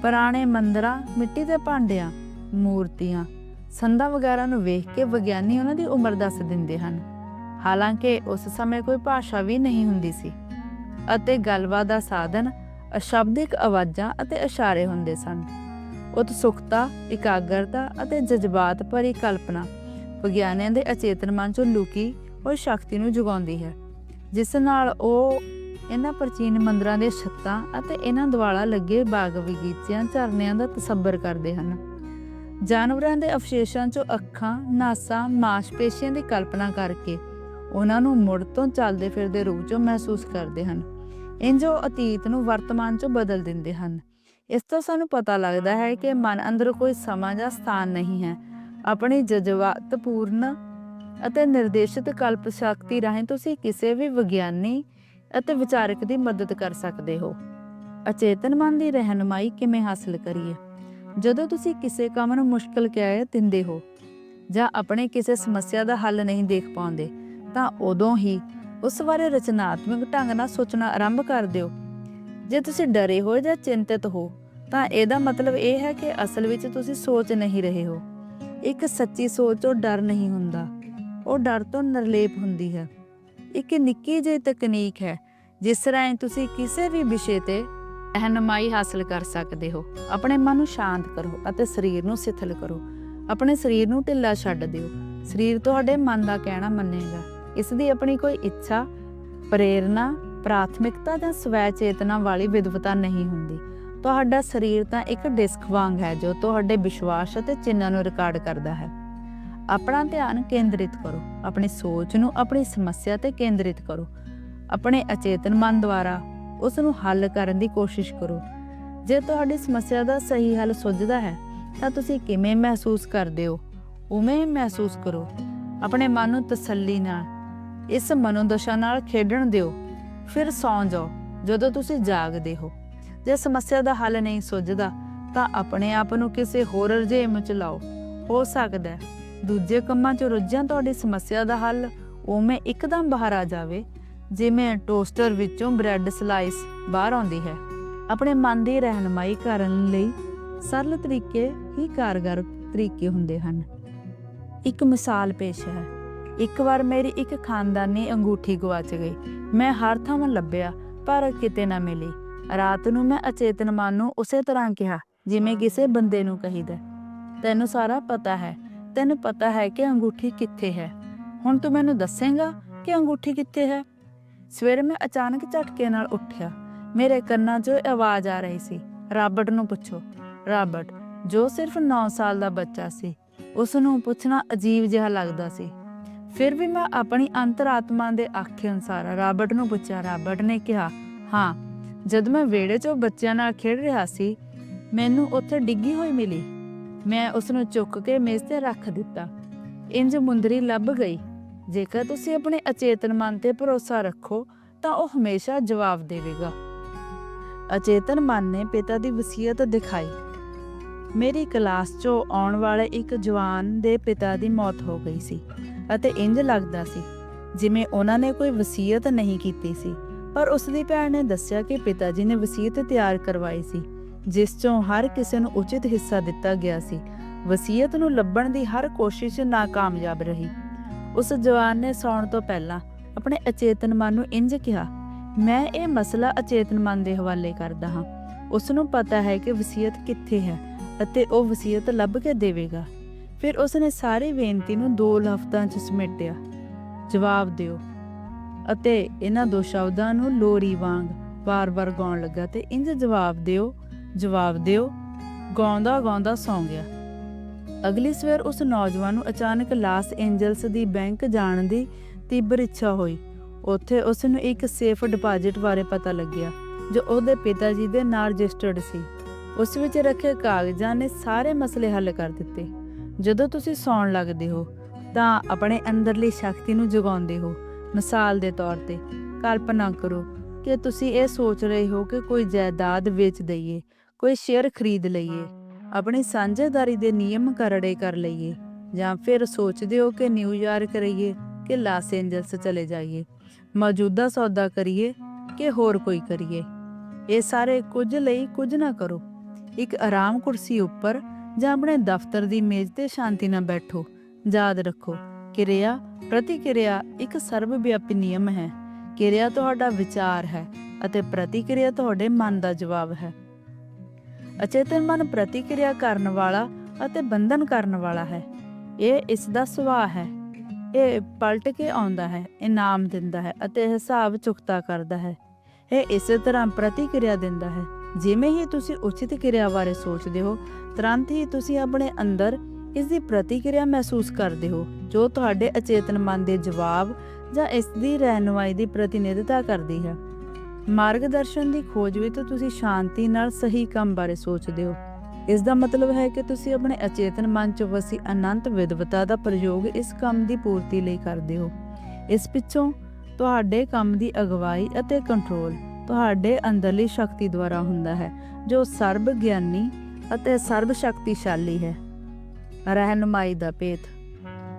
ਪੁਰਾਣੇ ਮੰਦਰਾਂ, ਮਿੱਟੀ ਦੇ ਭਾਂਡਿਆਂ, ਮੂਰਤੀਆਂ, ਸੰਦਾਂ ਵਗੈਰਾ ਨੂੰ ਵੇਖ ਕੇ ਵਿਗਿਆਨੀ ਉਹਨਾਂ ਦੀ ਉਮਰ ਦੱਸ ਦਿੰਦੇ ਹਨ। ਹਾਲਾਂਕਿ ਉਸ ਸਮੇਂ ਕੋਈ ਭਾਸ਼ਾ ਵੀ ਨਹੀਂ ਹੁੰਦੀ ਸੀ। ਅਤੇ ਗੱਲਬਾਤ ਦਾ ਸਾਧਨ ਅਸ਼ਬਦਿਕ ਆਵਾਜ਼ਾਂ ਅਤੇ ਇਸ਼ਾਰੇ ਹੁੰਦੇ ਸਨ। ਉਤਸੁਕਤਾ, ਇਕਾਗਰਤਾ ਅਤੇ ਜਜ਼ਬਾਤ ਭਰੀ ਕਲਪਨਾ ਵਿਗਿਆਨੀਆਂ ਦੇ ਅਚੇਤਨ ਮਨ ਚੋਂ ਲੁਕੀ ਹੋਈ ਸ਼ਕਤੀ ਨੂੰ ਜਗਾਉਂਦੀ ਹੈ, ਜਿਸ ਨਾਲ ਉਹ ਇਹਨਾਂ ਪ੍ਰਾਚੀਨ ਮੰਦਰਾਂ ਦੇ ਛੱਤਾਂ ਅਤੇ ਇਹਨਾਂ ਦੁਆਲਾ ਲੱਗੇ ਬਾਗ ਬਗੀਚਿਆਂ, ਝਰਨਿਆਂ ਦਾ ਤਸੱਬਰ ਕਰਦੇ ਹਨ। ਜਾਨਵਰਾਂ ਦੇ ਅਵਸ਼ੇਸ਼ਾਂ 'ਚੋਂ ਅੱਖਾਂ, ਨਾਸਾਂ, ਮਾਸਪੇਸ਼ੀਆਂ ਦੀ ਕਲਪਨਾ ਕਰਕੇ ਉਹਨਾਂ ਨੂੰ ਮੁੜ ਤੋਂ ਚੱਲਦੇ ਫਿਰਦੇ ਰੂਪ ਚੋਂ ਮਹਿਸੂਸ ਕਰਦੇ ਹਨ। ਇੰਜ ਉਹ ਅਤੀਤ ਨੂੰ ਵਰਤਮਾਨ 'ਚ ਬਦਲ ਦਿੰਦੇ ਹਨ। ਇਸ ਤੋਂ ਸਾਨੂੰ ਪਤਾ ਲੱਗਦਾ ਹੈ ਕਿ ਮਨ ਅੰਦਰ ਕੋਈ ਸਮਾਂ ਜਾਂ ਸਥਾਨ ਨਹੀਂ ਹੈ। ਆਪਣੀ ਜਜ਼ਬਾਤਪੂਰਨ ਅਤੇ ਨਿਰਦੇਸ਼ਿਤ ਕਲਪ ਸ਼ਕਤੀ ਰਾਹੀਂ ਤੁਸੀਂ ਕਿਸੇ ਵੀ ਵਿਗਿਆਨੀ ਅਤੇ ਵਿਚਾਰਕ ਦੀ ਮਦਦ ਕਰ ਸਕਦੇ ਹੋ। ਅਚੇਤਨ ਮਨ ਦੀ ਰਹਿਨਮਾਈ ਕਿਵੇਂ ਹਾਸਲ ਕਰੀਏ? ਜਦੋਂ ਤੁਸੀਂ ਕਿਸੇ ਕੰਮ ਨੂੰ ਮੁਸ਼ਕਲ ਕਹਿ ਦਿੰਦੇ ਹੋ ਜਾਂ ਆਪਣੇ ਕਿਸੇ ਸਮੱਸਿਆ ਦਾ ਹੱਲ ਨਹੀਂ ਦੇਖ ਪਾਉਂਦੇ, ਤਾਂ ਉਦੋਂ ਹੀ ਉਸ ਬਾਰੇ ਰਚਨਾਤਮਕ ਢੰਗ ਨਾਲ ਸੋਚਣਾ ਆਰੰਭ ਕਰ ਦਿਓ। ਜੇ ਤੁਸੀਂ ਡਰੇ ਹੋ ਜਾਂ ਚਿੰਤਿਤ ਹੋ, ਤਾਂ ਇਹਦਾ ਮਤਲਬ ਇਹ ਹੈ ਕਿ ਅਸਲ ਵਿੱਚ ਤੁਸੀਂ ਸੋਚ ਨਹੀਂ ਰਹੇ ਹੋ। ਇੱਕ ਸੱਚੀ ਸੋਚ ਉਹ ਡਰ ਨਹੀਂ ਹੁੰਦਾ। ਉਹ ਡਰ ਤੋਂ ਨਿਰਲੇਪ ਹੁੰਦੀ ਹੈ। ਇੱਕ ਨਿੱਕੀ ਜਿਹੀ ਤਕਨੀਕ ਹੈ, ਜਿਸ ਰਾਹੀਂ ਤੁਸੀਂ ਕਿਸੇ ਵੀ ਵਿਸ਼ੇ ਤੇ ਰਹਿਨਮਾਈ ਹਾਸਲ ਕਰ ਸਕਦੇ ਹੋ। ਆਪਣੇ ਮਨ ਨੂੰ ਸ਼ਾਂਤ ਕਰੋ ਅਤੇ ਸਰੀਰ ਨੂੰ ਸਿਥਲ ਕਰੋ। ਆਪਣੇ ਸਰੀਰ ਨੂੰ ਢਿੱਲਾ ਛੱਡ ਦਿਓ। ਸਰੀਰ ਤੁਹਾਡੇ ਮਨ ਦਾ ਕਹਿਣਾ ਮੰਨੇਗਾ। ਇਸ ਦੀ ਆਪਣੀ ਕੋਈ ਇੱਛਾ, ਪ੍ਰੇਰਣਾ, ਪ੍ਰਾਥਮਿਕਤਾ ਜਾਂ ਸਵੈ ਚੇਤਨਾ ਵਾਲੀ ਵਿਦਵਤਾ ਨਹੀਂ ਹੁੰਦੀ। ਤੁਹਾਡਾ ਸਰੀਰ ਤਾਂ ਇੱਕ ਡਿਸਕ ਵਾਂਗ ਹੈ ਜੋ ਤੁਹਾਡੇ ਵਿਸ਼ਵਾਸ ਅਤੇ ਚਿੰਨ੍ਹਾਂ ਨੂੰ ਰਿਕਾਰਡ ਕਰਦਾ ਹੈ। ਆਪਣਾ ਧਿਆਨ ਕੇਂਦਰਿਤ ਕਰੋ। ਆਪਣੀ ਸੋਚ ਨੂੰ ਆਪਣੀ ਸਮੱਸਿਆ ਤੇ ਕੇਂਦਰਿਤ ਕਰੋ। ਆਪਣੇ ਅਚੇਤਨ ਮਨ ਦੁਆਰਾ ਉਸ ਨੂੰ ਹੱਲ ਕਰਨ ਦੀ ਕੋਸ਼ਿਸ਼ ਕਰੋ। ਜੇ ਤੁਹਾਡੀ ਸਮੱਸਿਆ ਦਾ ਸਹੀ ਹੱਲ ਸੁੱਝਦਾ ਹੈ, ਤਾਂ ਤੁਸੀਂ ਕਿਵੇਂ ਮਹਿਸੂਸ ਕਰਦੇ ਹੋ? ਉਵੇਂ ਮਹਿਸੂਸ ਕਰੋ। ਆਪਣੇ ਮਨ ਨੂੰ ਤਸੱਲੀ ਨਾਲ ਇਸ ਮਨੋਦਸ਼ਾ ਨਾਲ ਖੇਡਣ ਦਿਓ। ਫਿਰ ਸੌਂ ਜਾਓ, ਜਦੋਂ ਤੁਸੀਂ ਜਾਗਦੇ ਹੋ। ਜੇ ਸਮੱਸਿਆ ਦਾ ਹੱਲ ਨਹੀਂ ਸੁੱਝਦਾ, ਤਾਂ ਆਪਣੇ ਆਪ ਨੂੰ ਕਿਸੇ ਹੋਰ ਰਜੇਮ ਚ ਲਾਓ। ਹੋ ਸਕਦਾ ਹੈ, ਦੂਜੇ ਕੰਮਾਂ 'ਚ ਰੁੱਝਿਆ ਤੁਹਾਡੀ ਸਮੱਸਿਆ ਦਾ ਹੱਲ ਉਵੇਂ ਇੱਕਦਮ ਬਾਹਰ ਆ ਜਾਵੇ, ਜਿਵੇਂ ਟੋਸਟਰ ਵਿੱਚੋਂ ਬ੍ਰੈਡ ਸਲਾਈਸ ਬਾਹਰ ਆਉਂਦੀ ਹੈ। ਆਪਣੇ ਮਨ ਦੀ ਰਹਿਨਮਾਈ ਕਰਨ ਲਈ ਸਰਲ ਤਰੀਕੇ ਹੀ ਕਾਰਗਰ ਤਰੀਕੇ ਹੁੰਦੇ ਹਨ। ਇੱਕ ਮਿਸਾਲ ਪੇਸ਼ ਹੈ। ਇੱਕ ਵਾਰ ਮੇਰੀ ਇੱਕ ਖਾਨਦਾਨੀ ਅੰਗੂਠੀ ਗਵਾਚ ਗਈ। ਮੈਂ ਹਰ ਥਾਂ ਲੱਭਿਆ, ਪਰ ਕਿਤੇ ਨਾ ਮਿਲੀ। ਰਾਤ ਨੂੰ ਮੈਂ ਅਚੇਤਨ ਮਨ ਨੂੰ ਉਸੇ ਤਰ੍ਹਾਂ ਕਿਹਾ, ਜਿਵੇਂ ਕਿਸੇ ਬੰਦੇ ਨੂੰ ਕਹੀਦਾ ਤੈਨੂੰ ਸਾਰਾ ਪਤਾ ਹੈ। ਤੈਨੂੰ ਪਤਾ ਹੈ ਕਿ ਅੰਗੂਠੀ ਕਿੱਥੇ ਹੈ। ਹੁਣ ਤੂੰ ਮੈਨੂੰ ਦੱਸੇਂਗਾ ਕਿ ਅੰਗੂਠੀ ਕਿੱਥੇ ਹੈ? ਸਵੇਰੇ ਮੈਂ ਅਚਾਨਕ ਝਟਕੇ ਨਾਲ ਉੱਠਿਆ। ਮੇਰੇ ਕੰਨਾਂ 'ਚੋਂ ਆਵਾਜ਼ ਆ ਰਹੀ ਸੀ। ਰਾਬਰਟ ਨੂੰ ਪੁੱਛੋ। ਰਾਬਰਟ, ਜੋ ਸਿਰਫ 9 ਸਾਲ ਦਾ ਬੱਚਾ ਸੀ ਉਸ ਨੂੰ ਪੁੱਛਣਾ ਅਜੀਬ ਜਿਹਾ ਲੱਗਦਾ ਸੀ। ਫਿਰ ਵੀ ਮੈਂ ਆਪਣੀ ਅੰਤਰਾਤਮਾ ਦੇ ਆਖੇ ਅਨੁਸਾਰ ਰਾਬਰਟ ਨੂੰ ਪੁੱਛਿਆ, ਰਾਬਰਟ ਨੇ ਕਿਹਾ, ਹਾਂ, ਜਦ ਮੈਂ ਵਿਹੜੇ 'ਚੋਂ ਬੱਚਿਆਂ ਨਾਲ ਖੇਡ ਰਿਹਾ ਸੀ, ਮੈਨੂੰ ਉੱਥੇ ਡਿੱਗੀ ਹੋਈ ਮਿਲੀ। ਮੈਂ ਉਸ ਨੂੰ ਚੁੱਕ ਕੇ ਮੇਜ਼ ਤੇ ਰੱਖ ਦਿੱਤਾ। ਇੰਜ ਮੁੰਦਰੀ ਲੱਭ ਗਈ। ਜੇਕਰ ਤੁਸੀਂ ਆਪਣੇ ਅਚੇਤਨ ਮਨ ਤੇ ਭਰੋਸਾ ਰੱਖੋ, ਤਾਂ ਉਹ ਹਮੇਸ਼ਾ ਜਵਾਬ ਦੇਵੇਗਾ। ਅਚੇਤਨ ਮਨ ਨੇ ਪਿਤਾ ਦੀ ਵਸੀਅਤ ਦਿਖਾਈ। ਮੇਰੀ ਕਲਾਸ 'ਚੋਂ ਆਉਣ ਵਾਲੇ ਇੱਕ ਜਵਾਨ ਦੇ ਪਿਤਾ ਦੀ ਮੌਤ ਹੋ ਗਈ ਸੀ। ਅਤੇ ਇੰਜ ਲੱਗਦਾ ਸੀ, ਜਿਵੇਂ ਉਹਨਾਂ ਨੇ ਕੋਈ ਵਸੀਅਤ ਨਹੀਂ ਕੀਤੀ ਸੀ। ਪਰ ਉਸ ਦੀ ਭੈਣ ਨੇ ਦੱਸਿਆ ਕਿ ਪਿਤਾ ਜੀ ਨੇ ਵਸੀਅਤ ਤਿਆਰ ਕਰਵਾਈ ਸੀ, ਜਿਸ ਚੋਂ ਹਰ ਕਿਸੇ ਨੂੰ ਉਚਿਤ ਹਿੱਸਾ ਦਿੱਤਾ ਗਿਆ ਸੀ। ਵਸੀਅਤ ਨੂੰ ਲੱਭਣ ਦੀ ਹਰ ਕੋਸ਼ਿਸ਼ ਨਾਕਾਮਯਾਬ ਰਹੀ। ਉਸ ਜਵਾਨ ਨੇ ਸੌਣ ਤੋਂ ਪਹਿਲਾਂ ਆਪਣੇ ਅਚੇਤਨ ਮਨ ਨੂੰ ਇੰਜ ਕਿਹਾ, ਮੈਂ ਇਹ ਮਸਲਾ ਅਚੇਤਨ ਮਨ ਦੇ ਹਵਾਲੇ ਕਰਦਾ ਹਾਂ। ਉਸ ਨੂੰ ਪਤਾ ਹੈ ਕਿ ਵਸੀਅਤ ਕਿੱਥੇ ਹੈ ਅਤੇ ਉਹ ਵਸੀਅਤ ਲੱਭ ਕੇ ਦੇਵੇਗਾ। ਫਿਰ ਉਸ ਨੇ ਸਾਰੀ ਬੇਨਤੀ ਨੂੰ ਦੋ ਲਫ਼ਜ਼ਾਂ 'ਚ ਸਮੇਟਿਆ। ਜਵਾਬ ਦਿਓ। ਅਤੇ ਇਹਨਾਂ ਦੋ ਸ਼ਬਦਾਂ ਨੂੰ ਲੋਰੀ ਵਾਂਗ ਵਾਰ-ਵਾਰ ਗਾਉਣ ਲੱਗਾ ਤੇ ਇੰਜ ਜਵਾਬ ਦਿਓ ਜਵਾਬ ਦਿਓ, ਗਾਉਂਦਾ ਗਾਉਂਦਾ ਸੌਂ ਗਿਆ। ਅਗਲੀ ਸਵੇਰ ਉਸ ਨੌਜਵਾਨ ਨੂੰ ਅਚਾਨਕ ਲਾਸ ਐਂਜਲਸ ਦੀ ਬੈਂਕ ਜਾਣ ਦੀ ਤੀਬਰ ਇੱਛਾ ਹੋਈ। ਉੱਥੇ ਉਸ ਨੂੰ ਇੱਕ ਸੇਫ ਡਿਪਾਜ਼ਿਟ ਬਾਰੇ ਪਤਾ ਲੱਗਿਆ, ਜੋ ਉਹਦੇ ਪਿਤਾ ਜੀ ਦੇ ਨਾਲ ਰਜਿਸਟਰਡ ਸੀ। ਉਸ ਵਿੱਚ ਰੱਖੇ ਕਾਗਜ਼ਾਂ ਨੇ ਸਾਰੇ ਮਸਲੇ ਹੱਲ ਕਰ ਦਿੱਤੇ। ਜਦੋਂ ਤੁਸੀਂ ਸੌਣ ਲੱਗਦੇ ਹੋ, ਤਾਂ ਆਪਣੇ ਅੰਦਰਲੀ ਸ਼ਕਤੀ ਨੂੰ ਜਗਾਉਂਦੇ ਹੋ। ਮਿਸਾਲ ਦੇ ਤੌਰ ਤੇ, ਕਲਪਨਾ ਕਰੋ ਕਿ ਤੁਸੀਂ ਇਹ ਸੋਚ ਰਹੇ ਹੋ ਕਿ ਕੋਈ ਜਾਇਦਾਦ ਵੇਚ ਦਈਏ, ਕੋਈ ਸ਼ੇਅਰ ਖਰੀਦ ਲਈਏ, ਆਪਣੀ ਸਾਂਝੇਦਾਰੀ ਦੇ ਨਿਯਮ ਕਰੜੇ ਕਰ ਲਈਏ, ਜਾਂ ਫਿਰ ਸੋਚਦੇ ਹੋ ਕਿ ਨਿਊਯਾਰਕ ਰਹੀਏ ਕਿ ਲਾਸ ਐਂਜਲਸ ਚਲੇ ਜਾਈਏ, ਮੌਜੂਦਾ ਸੌਦਾ ਕਰੀਏ ਕਿ ਹੋਰ ਕੋਈ ਕਰੀਏ। ਇਹ ਸਾਰੇ ਕੁਝ ਲਈ ਕੁਝ ਨਾ ਕਰੋ। ਇੱਕ ਆਰਾਮ ਕੁਰਸੀ ਉੱਪਰ ਜਾਂ ਆਪਣੇ ਦਫ਼ਤਰ ਦੀ ਮੇਜ਼ ਤੇ ਸ਼ਾਂਤੀ ਨਾਲ ਬੈਠੋ। ਯਾਦ ਰੱਖੋ, ਕਿਰਿਆ, ਪ੍ਰਤੀਕਿਰਿਆ ਇੱਕ ਸਰਵ ਵਿਆਪੀ ਨਿਯਮ ਹੈ। ਕਿਰਿਆ ਤੁਹਾਡਾ ਵਿਚਾਰ ਹੈ ਅਤੇ ਪ੍ਰਤੀਕਿਰਿਆ ਤੁਹਾਡੇ ਮਨ ਦਾ ਜਵਾਬ ਹੈ। ਅਚੇਤਨ ਮਨ ਪ੍ਰਤੀਕਿਰਿਆ ਕਰਨ ਵਾਲਾ ਅਤੇ ਬੰਧਨ ਕਰਨ ਵਾਲਾ ਹੈ। ਇਹ ਇਸ ਦਾ ਸੁਭਾਅ ਹੈ। ਇਹ ਪਲਟ ਕੇ ਆਉਂਦਾ ਹੈ, ਇਨਾਮ ਦਿੰਦਾ ਹੈ ਅਤੇ ਹਿਸਾਬ ਚੁਕਤਾ ਕਰਦਾ ਹੈ। ਇਹ ਇਸੇ ਤਰ੍ਹਾਂ ਪ੍ਰਤੀਕਿਰਿਆ ਦਿੰਦਾ ਹੈ। ਜਿਵੇਂ ਹੀ ਤੁਸੀਂ ਉਚਿਤ ਕਿਰਿਆ ਬਾਰੇ ਸੋਚਦੇ ਹੋ, ਤੁਰੰਤ ਹੀ ਤੁਸੀਂ ਆਪਣੇ ਅੰਦਰ ਇਸ ਦੀ ਪ੍ਰਤੀਕਿਰਿਆ ਮਹਿਸੂਸ ਕਰਦੇ ਹੋ, ਜੋ ਤੁਹਾਡੇ ਅਚੇਤਨ ਮਨ ਦੇ ਜਵਾਬ ਜਾਂ ਇਸ ਦੀ ਰਹਿਨੁਮਾਈ ਦੀ ਪ੍ਰਤੀਨਿਧਤਾ ਕਰਦੀ ਹੈ। ਮਾਰਗਦਰਸ਼ਨ ਦੀ ਖੋਜ ਵਿੱਚ ਤੁਸੀਂ ਸ਼ਾਂਤੀ ਨਾਲ ਸਹੀ ਕੰਮ ਬਾਰੇ ਸੋਚਦੇ ਹੋ। ਇਸ ਦਾ ਮਤਲਬ ਹੈ ਕਿ ਤੁਸੀਂ ਆਪਣੇ ਅਚੇਤਨ ਮਨ 'ਚ ਵਸੀ ਅਨੰਤ ਵਿਦਵਤਾ ਦਾ ਪ੍ਰਯੋਗ ਇਸ ਕੰਮ ਦੀ ਪੂਰਤੀ ਲਈ ਕਰਦੇ ਹੋ। ਇਸ ਪਿੱਛੋਂ ਤੁਹਾਡੇ ਕੰਮ ਦੀ ਅਗਵਾਈ ਅਤੇ ਕੰਟਰੋਲ ਤੁਹਾਡੇ ਅੰਦਰਲੀ ਸ਼ਕਤੀ ਦੁਆਰਾ ਹੁੰਦਾ ਹੈ, ਜੋ ਸਰਬ ਗਿਆਨੀ ਅਤੇ ਸਰਬ ਸ਼ਕਤੀਸ਼ਾਲੀ ਹੈ। ਰਹਿਨੁਮਾਈ ਦਾ ਭੇਦ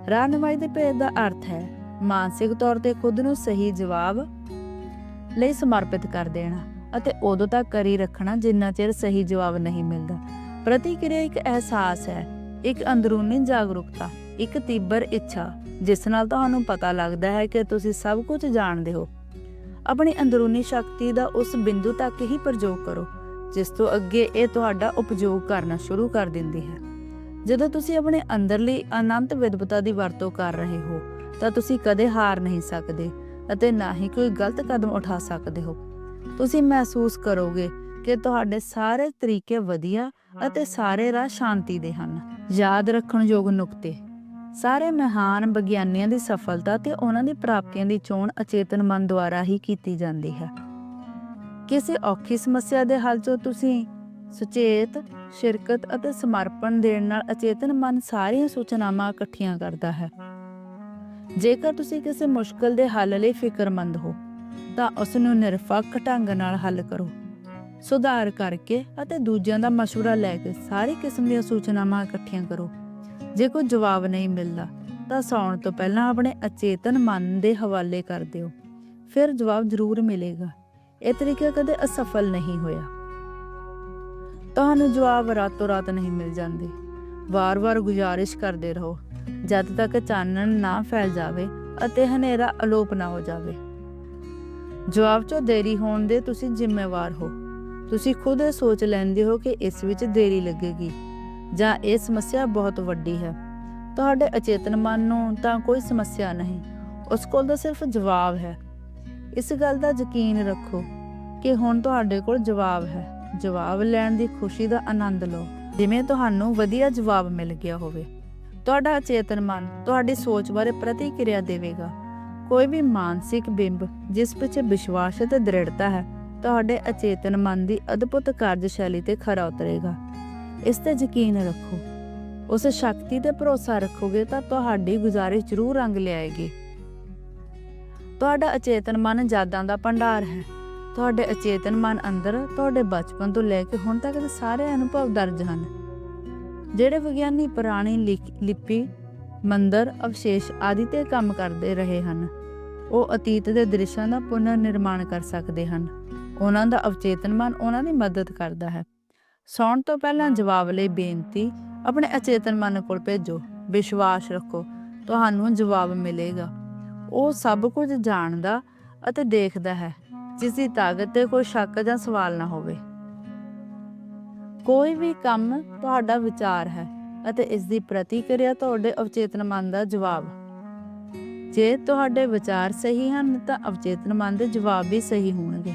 ਰਹਿਨੁਮਾਈ ਦੇ ਭੇਦ ਦਾ ਅਰਥ ਹੈ, ਮਾਨਸਿਕ ਤੌਰ ਤੇ ਖੁਦ ਨੂੰ ਸਹੀ ਜਵਾਬ ਲਈ ਸਮਰਪਿਤ ਕਰ ਦੇਣਾ ਅਤੇ ਉਦੋਂ ਤੱਕ ਕਰੀ ਰੱਖਣਾ ਜਿੰਨਾ ਚਿਰ ਸਹੀ ਜਵਾਬ ਨਹੀਂ ਮਿਲਦਾ। ਪ੍ਰਤੀਕਿਰਿਆ ਇੱਕ ਅਹਿਸਾਸ ਹੈ, ਇੱਕ ਅੰਦਰੂਨੀ ਜਾਗਰੂਕਤਾ, ਇੱਕ ਤੀਬਰ ਇੱਛਾ, ਜਿਸ ਨਾਲ ਤੁਹਾਨੂੰ ਪਤਾ ਲੱਗਦਾ ਹੈ ਕਿ ਤੁਸੀਂ ਸਭ ਕੁਝ ਜਾਣਦੇ ਹੋ। ਆਪਣੀ ਅੰਦਰੂਨੀ ਸ਼ਕਤੀ ਦਾ ਉਸ ਬਿੰਦੂ ਤੱਕ ਹੀ ਪ੍ਰਯੋਗ ਕਰੋ, ਜਿਸ ਤੋਂ ਅੱਗੇ ਇਹ ਤੁਹਾਡਾ ਉਪਯੋਗ ਕਰਨਾ ਸ਼ੁਰੂ ਕਰ ਦਿੰਦੀ ਹੈ। ਜਦੋਂ ਤੁਸੀਂ ਆਪਣੇ ਅੰਦਰਲੀ ਅਨੰਤ ਵਿਦਵਤਾ ਦੀ ਵਰਤੋਂ ਕਰ ਰਹੇ ਹੋ, ਤਾਂ ਤੁਸੀਂ ਕਦੇ ਹਾਰ ਨਹੀਂ ਸਕਦੇ ਅਤੇ ਨਾ ਹੀ ਕੋਈ ਗਲਤ ਕਦਮ ਉਠਾ ਸਕਦੇ ਹੋ। ਤੁਸੀਂ ਮਹਿਸੂਸ ਕਰੋਗੇ ਕਿ ਤੁਹਾਡੇ ਸਾਰੇ ਤਰੀਕੇ ਵਧੀਆ ਅਤੇ ਸਾਰੇ ਰਾਹ ਸ਼ਾਂਤੀ ਦੇ ਹਨ। ਯਾਦ ਰੱਖਣ ਯੋਗ ਨੁਕਤੇ। ਸਾਰੇ ਮਹਾਨ ਵਿਗਿਆਨੀਆਂ ਦੀ ਸਫਲਤਾ ਤੇ ਉਹਨਾਂ ਦੀ ਪ੍ਰਾਪਤੀਆਂ ਦੀ ਚੋਣ ਅਚੇਤਨ ਮਨ ਦੁਆਰਾ ਹੀ ਕੀਤੀ ਜਾਂਦੀ ਹੈ ਕਿਸੇ ਔਖੀ ਸਮੱਸਿਆ ਦੇ ਹੱਲ 'ਚੋਂ ਤੁਸੀਂ ਸੁਚੇਤ ਸ਼ਿਰਕਤ ਅਤੇ ਸਮਰਪਣ ਦੇਣ ਨਾਲ ਅਚੇਤਨ ਮਨ ਸਾਰੀਆਂ ਸੂਚਨਾਵਾਂ ਇਕੱਠੀਆਂ ਕਰਦਾ ਹੈ ਜੇਕਰ ਤੁਸੀਂ ਕਿਸੇ ਮੁਸ਼ਕਲ ਦੇ ਹੱਲ ਲਈ ਫਿਕਰਮੰਦ ਹੋ ਤਾਂ ਉਸ ਨੂੰ ਨਿਰਪੱਖ ਢੰਗ ਨਾਲ ਹੱਲ ਕਰੋ ਸੁਧਾਰ ਕਰਕੇ ਅਤੇ ਦੂਜਿਆਂ ਦਾ مشورہ ਲੈ ਕੇ ਸਾਰੀ ਕਿਸਮ ਦੀਆਂ ਸੂਚਨਾਵਾਂ ਇਕੱਠੀਆਂ ਕਰੋ ਜੇ ਕੋਈ ਜਵਾਬ ਨਹੀਂ ਮਿਲਦਾ, ਤਾਂ ਸੌਣ ਤੋਂ ਪਹਿਲਾਂ ਆਪਣੇ ਅਚੇਤਨ ਮਨ ਦੇ ਹਵਾਲੇ ਕਰ ਦਿਓ। ਫਿਰ ਜਵਾਬ ਜ਼ਰੂਰ ਮਿਲੇਗਾ। ਇਹ ਤਰੀਕਾ ਕਦੇ ਅਸਫਲ ਨਹੀਂ ਹੋਇਆ। ਤੁਹਾਨੂੰ ਜਵਾਬ ਰਾਤੋਂ ਰਾਤ ਨਹੀਂ ਮਿਲ ਜਾਂਦੇ। ਵਾਰ-ਵਾਰ ਗੁਜ਼ਾਰਿਸ਼ ਕਰਦੇ ਰਹੋ। ਜਦ ਤੱਕ ਚਾਨਣ ਨਾ ਫੈਲ ਜਾਵੇ ਅਤੇ ਹਨੇਰਾ ਅਲੋਪ ਨਾ ਹੋ ਜਾਵੇ। ਜਵਾਬ 'ਚੋਂ ਦੇਰੀ ਹੋਣ ਦੇ ਤੁਸੀਂ ਜ਼ਿੰਮੇਵਾਰ ਹੋ। ਤੁਸੀਂ ਖੁਦ ਇਹ ਸੋਚ ਲੈਂਦੇ ਹੋ ਕਿ ਇਸ ਵਿੱਚ ਦੇਰੀ ਲੱਗੇਗੀ। ਜਾਂ ਇਹ ਸਮੱਸਿਆ ਬਹੁਤ ਵੱਡੀ ਹੈ। ਤੁਹਾਡੇ ਅਚੇਤਨ ਮਨ ਨੂੰ ਤਾਂ ਕੋਈ ਸਮੱਸਿਆ ਨਹੀਂ, ਉਸ ਕੋਲ ਤਾਂ ਸਿਰਫ ਜਵਾਬ ਹੈ। ਇਸ ਗੱਲ ਦਾ ਯਕੀਨ ਰੱਖੋ ਕਿ ਹੁਣ ਤੁਹਾਡੇ ਕੋਲ ਜਵਾਬ ਹੈ। ਜਵਾਬ ਲੈਣ ਦੀ ਖੁਸ਼ੀ ਦਾ ਆਨੰਦ ਲਓ। ਜਿਵੇਂ ਤੁਹਾਨੂੰ ਵਧੀਆ ਜਵਾਬ ਮਿਲ ਗਿਆ ਹੋਵੇ। ਤੁਹਾਡਾ ਅਚੇਤਨ ਮਨ ਤੁਹਾਡੀ ਸੋਚ ਬਾਰੇ ਪ੍ਰਤੀਕਿਰਿਆ ਦੇਵੇਗਾ। ਕੋਈ ਵੀ ਮਾਨਸਿਕ ਬਿੰਬ ਜਿਸ ਵਿੱਚ ਵਿਸ਼ਵਾਸ ਅਤੇ ਦ੍ਰਿੜਤਾ ਹੈ, ਤੁਹਾਡੇ ਅਚੇਤਨ ਮਨ ਦੀ ਅਦਭੁਤ ਕਾਰਜਸ਼ੈਲੀ ਤੇ ਖਰਾ ਉਤਰੇਗਾ। ਇਸ ਤੇ ਯਕੀਨ ਰੱਖੋ। ਉਸ ਸ਼ਕਤੀ ਤੇ ਭਰੋਸਾ ਰੱਖੋਗੇ ਤਾਂ ਤੁਹਾਡੀ ਗੁਜ਼ਾਰਿਸ਼ ਜ਼ਰੂਰ ਰੰਗ ਲਿਆਏਗੀ। ਤੁਹਾਡਾ ਅਚੇਤਨ ਮਨ ਯਾਦਾਂ ਦਾ ਭੰਡਾਰ ਹੈ। ਤੁਹਾਡੇ ਅਚੇਤਨ ਮਨ ਅੰਦਰ ਤੁਹਾਡੇ ਬਚਪਨ ਤੋਂ ਲੈ ਕੇ ਹੁਣ ਤੱਕ ਦੇ ਸਾਰੇ ਅਨੁਭਵ ਦਰਜ ਹਨ। ਜਿਹੜੇ ਵਿਗਿਆਨੀ, ਪੁਰਾਣੀ ਲਿਖ- ਲਿਪੀ, ਮੰਦਰ, ਅਵਸ਼ੇਸ਼ ਆਦਿ ਤੇ ਕੰਮ ਕਰਦੇ ਰਹੇ ਹਨ, ਉਹ ਅਤੀਤ ਦੇ ਦ੍ਰਿਸ਼ਾਂ ਦਾ ਪੁਨਰ ਨਿਰਮਾਣ ਕਰ ਸਕਦੇ ਹਨ। ਉਹਨਾਂ ਦਾ ਅਵਚੇਤਨ ਮਨ ਉਹਨਾਂ ਦੀ ਮਦਦ ਕਰਦਾ ਹੈ। ਸੌਣ ਤੋਂ ਪਹਿਲਾਂ ਜਵਾਬ ਲਈ ਬੇਨਤੀ, ਆਪਣੇ ਅਚੇਤਨ ਮਨ ਕੋਲ ਭੇਜੋ, ਵਿਸ਼ਵਾਸ ਰੱਖੋ, ਤੁਹਾਨੂੰ ਜਵਾਬ ਮਿਲੇਗਾ। ਉਹ ਸਭ ਕੁਝ ਜਾਣਦਾ ਅਤੇ ਦੇਖਦਾ ਹੈ, ਜਿਸ ਦੀ ਤਾਕਤ ਤੇ ਕੋਈ ਸ਼ੱਕ ਜਾਂ ਸਵਾਲ ਨਾ ਹੋਵੇ। ਕੋਈ ਵੀ ਕੰਮ ਤੁਹਾਡਾ ਵਿਚਾਰ ਹੈ ਅਤੇ ਇਸ ਦੀ ਪ੍ਰਤੀਕਿਰਿਆ ਤੁਹਾਡੇ ਅਵਚੇਤਨ ਮਨ ਦਾ ਜਵਾਬ। ਜੇ ਤੁਹਾਡੇ ਵਿਚਾਰ ਸਹੀ ਹਨ, ਤਾਂ ਅਵਚੇਤਨ ਮਨ ਦੇ ਜਵਾਬ ਵੀ ਸਹੀ ਹੋਣਗੇ।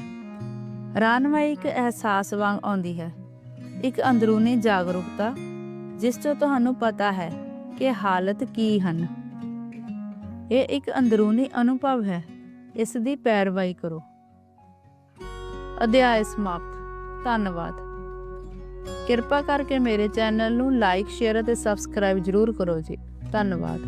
ਰਾਨਵਾਈ ਇੱਕ ਅਹਿਸਾਸ ਵਾਂਗ ਆਉਂਦੀ ਹੈ। ਇੱਕ ਅੰਦਰੂਨੀ ਜਾਗਰੂਕਤਾ, ਜਿਸ ਤੋਂ ਤੁਹਾਨੂੰ ਪਤਾ ਹੈ ਕਿ ਹਾਲਤ ਕੀ ਹਨ। ਇਹ ਇੱਕ ਅੰਦਰੂਨੀ ਅਨੁਭਵ ਹੈ। ਇਸ ਦੀ ਪੈਰਵਾਈ ਕਰੋ। ਅਧਿਆਇ ਸਮਾਪਤ। ਧੰਨਵਾਦ। ਕਿਰਪਾ ਕਰਕੇ ਮੇਰੇ ਚੈਨਲ ਨੂੰ ਲਾਈਕ, ਸ਼ੇਅਰ ਅਤੇ ਸਬਸਕ੍ਰਾਈਬ ਜ਼ਰੂਰ ਕਰੋ ਜੀ। ਧੰਨਵਾਦ।